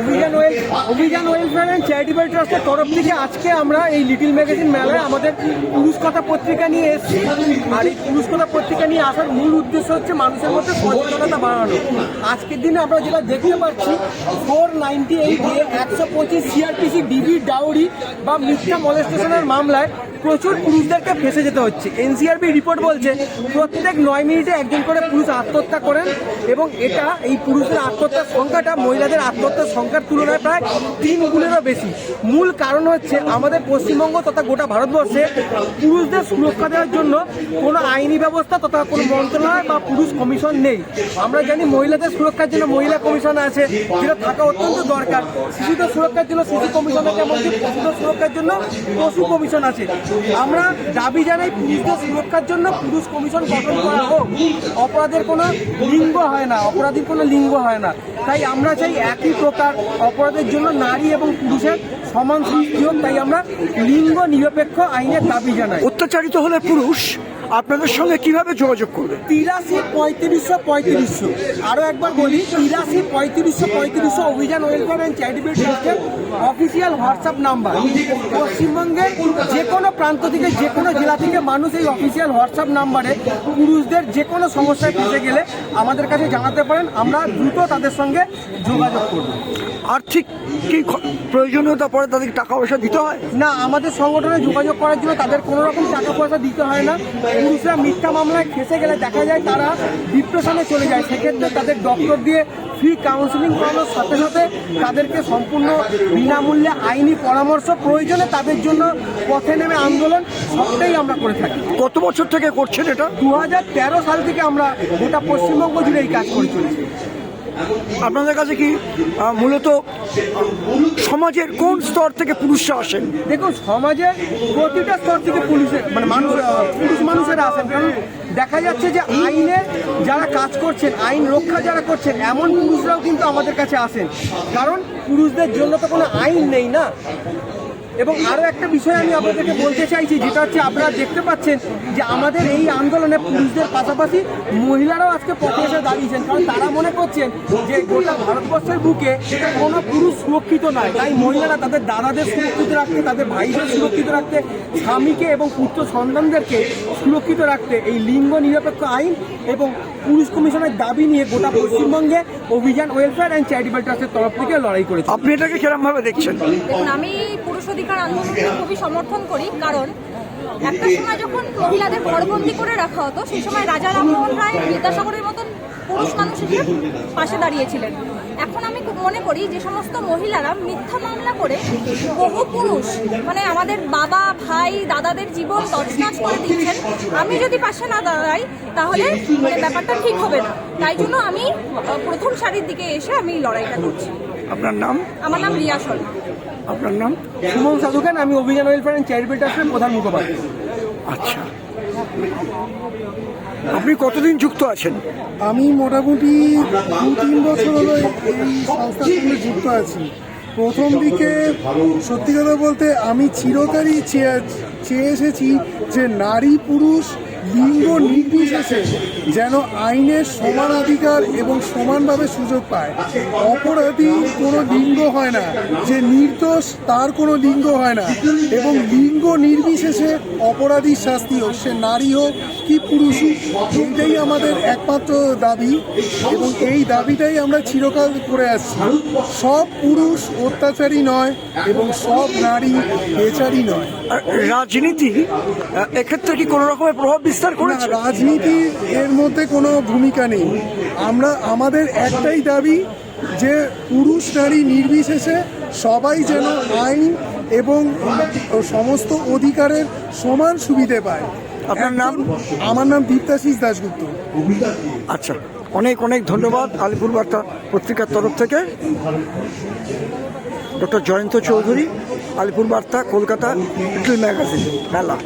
অভিযান ওয়েল অভিযান welfare and charitable ট্রাস্টের তরফ থেকে আজকে আমরা এই লিটিল ম্যাগাজিন মেলায় আমাদের পুরুষ কথা পত্রিকা নিয়ে এসেছি। আর এই পুরুষ কথা পত্রিকা নিয়ে আসার মূল উদ্দেশ্য হচ্ছে মানুষের মধ্যে সচেতনতা বাড়ানো। আজকের দিনে আমরা যেটা দেখতে পাচ্ছি ফোর নাইনটি এইট একশো পঁচিশ সিআরপিসি ডিবি ডাউরি বা মিথ্যা মলেস্টেশনের মামলায় প্রচুর পুরুষদেরকে ফেসে যেতে হচ্ছে। এনসিআরবি রিপোর্ট বলছে, প্রত্যেক নয় মিনিটে একজন করে পুরুষ আত্মহত্যা করেন এবং এটা এই পুরুষদের আত্মহত্যার সংখ্যাটা মহিলাদের আত্মহত্যার সংখ্যার তুলনায় প্রায় তিন গুণেরও বেশি। মূল কারণ হচ্ছে আমাদের পশ্চিমবঙ্গ তথা গোটা ভারতবর্ষে পুরুষদের সুরক্ষা দেওয়ার জন্য কোনো আইনি ব্যবস্থা তথা কোনো মন্ত্রণালয় বা পুরুষ কমিশন নেই। আমরা জানি মহিলাদের সুরক্ষার জন্য মহিলা কমিশন আছে, যেটা থাকা অত্যন্ত দরকার। শিশুদের সুরক্ষার জন্য শিশু কমিশন আছে, এমনকি পশুদের সুরক্ষার জন্য পশু কমিশন আছে। আমরা দাবি জানাই পুরুষদের সুরক্ষার জন্য পুরুষ কমিশন গঠন করা হোক। অপরাধের কোনো লিঙ্গ হয় না অপরাধীর কোনো লিঙ্গ হয় না। তাই আমরা চাই একই প্রকার অপরাধের জন্য নারী এবং পুরুষের সমান সৃষ্টি হোক। তাই আমরা লিঙ্গ নিরপেক্ষ আইনের দাবি জানাই। অত্যাচারিত হলে পুরুষ আপনাদের সঙ্গে কীভাবে যোগাযোগ করবে? তিরাশি পঁয়ত্রিশশো পঁয়ত্রিশশো। আরও একবার বলি তিরাশি পঁয়ত্রিশশো পঁয়ত্রিশশো অভিযান ওয়েলফেয়ার অ্যান্ড চ্যারিটেবল ট্রাস্টের অফিসিয়াল হোয়াটসঅ্যাপ নাম্বার পশ্চিমবঙ্গের যে কোনো প্রান্ত থেকে যে কোনো জেলা থেকে মানুষ এই অফিসিয়াল হোয়াটসঅ্যাপ নাম্বারে পুরুষদের যে কোনো সমস্যায় ফেসে গেলে আমাদের কাছে জানাতে পারেন। আমরা দ্রুত তাদের সঙ্গে যোগাযোগ করব। আর্থিক কি প্রয়োজনীয়তা পড়ে তাদেরকে টাকা পয়সা দিতে হয়? না আমাদের সংগঠনে যোগাযোগ করার জন্য তাদের কোনো রকম টাকা পয়সা দিতে হয় না। পুরুষরা মিথ্যা মামলায় ফেসে গেলে দেখা যায় তারা ডিপ্রেশনে চলে যায়। সেক্ষেত্রে তাদের ডক্টর দিয়ে ফ্রি কাউন্সিলিং করানোর সাথে সাথে তাদেরকে সম্পূর্ণ বিনামূল্যে আইনি পরামর্শ প্রয়োজনে তাদের জন্য পথে নেমে আন্দোলন সবটাই আমরা করে থাকি। কত বছর থেকে করছেন এটা? দু সাল থেকে আমরা গোটা পশ্চিমবঙ্গ জুড়ে এই কাজ করে চলেছি। আপনাদের কাছে কি মূলত সমাজের কোন স্তর থেকে পুরুষরা আসেন? দেখুন সমাজের প্রতিটা স্তর থেকে পুলিশের মানে মানুষ পুরুষ মানুষেরা আসেন। কারণ দেখা যাচ্ছে যে আইনে যারা কাজ করছেন, আইন রক্ষা যারা করছেন, এমন পুরুষরাও কিন্তু আমাদের কাছে আসেন। কারণ পুরুষদের জন্য তো কোনো আইন নেই না। এবং আরও একটা বিষয় আমি আপনাদেরকে বলতে চাইছি, যেটা হচ্ছে আপনারা দেখতে পাচ্ছেন যে আমাদের এই আন্দোলনে পুরুষদের পাশাপাশি মহিলারাও আজকে পথে এসে দাঁড়িয়েছেন। কারণ তারা মনে করছেন যে গোটা ভারতবর্ষের বুকে কোনো পুরুষ সুরক্ষিত নয়। তাই মহিলারা তাদের দাদাদের সুরক্ষিত রাখতে, তাদের ভাইদের সুরক্ষিত রাখতে, স্বামীকে এবং পুত্র সন্তানদেরকে সুরক্ষিত রাখতে এই লিঙ্গ নিরপেক্ষ আইন এবং পুরুষ কমিশনের দাবি নিয়ে গোটা পশ্চিমবঙ্গে অভিযান ওয়েলফেয়ার অ্যান্ড চ্যারিটেবল ট্রাস্টের তরফ থেকে লড়াই করেছে। আপনি এটাকে কিরম ভাবে দেখছেন? দেখুন আমি পুরুষ অধিকার আন্দোলনকে খুবই সমর্থন করি কারণ একটা সময় যখন মহিলাদের ঘরবন্দি করে রাখা হতো সেই সময় রাজা রামমোহন রায় বিদ্যাসাগরের মতন পুরুষ মানুষ হিসেবে পাশে দাঁড়িয়েছিলেন। এখন আমি মনে করি যে সমস্ত মহিলারা মিথ্যা মামলা করে বহু পুরুষ মানে আমাদের বাবা ভাই দাদাদের জীবন তছনছ করে দিচ্ছেন। আমি যদি পাশে না দাঁড়াই তাহলে মানে ব্যাপারটা ঠিক হবে না। তাই জন্য আমি প্রথম সারির দিকে এসে আমি লড়াইটা করছি। আপনার নাম? আমার নাম রিয়া শর্মা। আপনার নাম? সুমন সাধুখান আমি অভিযান ওয়েলফেয়ার অ্যান্ড চ্যারিটেবল ট্রাস্টের প্রধান মুখপাত্র। আচ্ছা। আপনি কতদিন যুক্ত আছেন? আমি মোটামুটি দু তিন বছর হলো এই সংস্থার সঙ্গে যুক্ত আছি। প্রথম দিকে সত্যি কথা বলতে আমি চিরকারই চেয়ে চেয়ে এসেছি যে নারী পুরুষ লিঙ্গ নির্বিশেষে যেন আইনের সমানাধিকার এবং সমানভাবে সুযোগ পায়। অপরাধী কোনো লিঙ্গ হয় না, যে নির্দোষ তার কোনো লিঙ্গ হয় না এবং লিঙ্গ নির্বিশেষে অপরাধীর শাস্তি হোক, সে নারী হোক কি পুরুষ হোক, এইটাই আমাদের একমাত্র দাবি এবং এই দাবিটাই আমরা চিরকাল করে আসছি। সব পুরুষ অত্যাচারী নয় এবং সব নারী বেচারি নয়। রাজনীতি এক্ষেত্রে কি কোনো রকমের প্রভাব বিস্তার করেছে। রাজনীতির এর মধ্যে কোনো ভূমিকা নেই। আমরা আমাদের একটাই দাবি যে পুরুষ নারী নির্বিশেষে সবাই যেন আইন এবং সমস্ত অধিকারের সমান সুবিধে পায়। আপনার নাম? আমার নাম দীপ্তাশিস দাশগুপ্ত। আচ্ছা অনেক অনেক ধন্যবাদ আলিপুর বার্তা পত্রিকার তরফ থেকে। ডক্টর জয়ন্ত চৌধুরী আলিপুর বার্তা কলকাতা লিটল ম্যাগাজিন মেলা।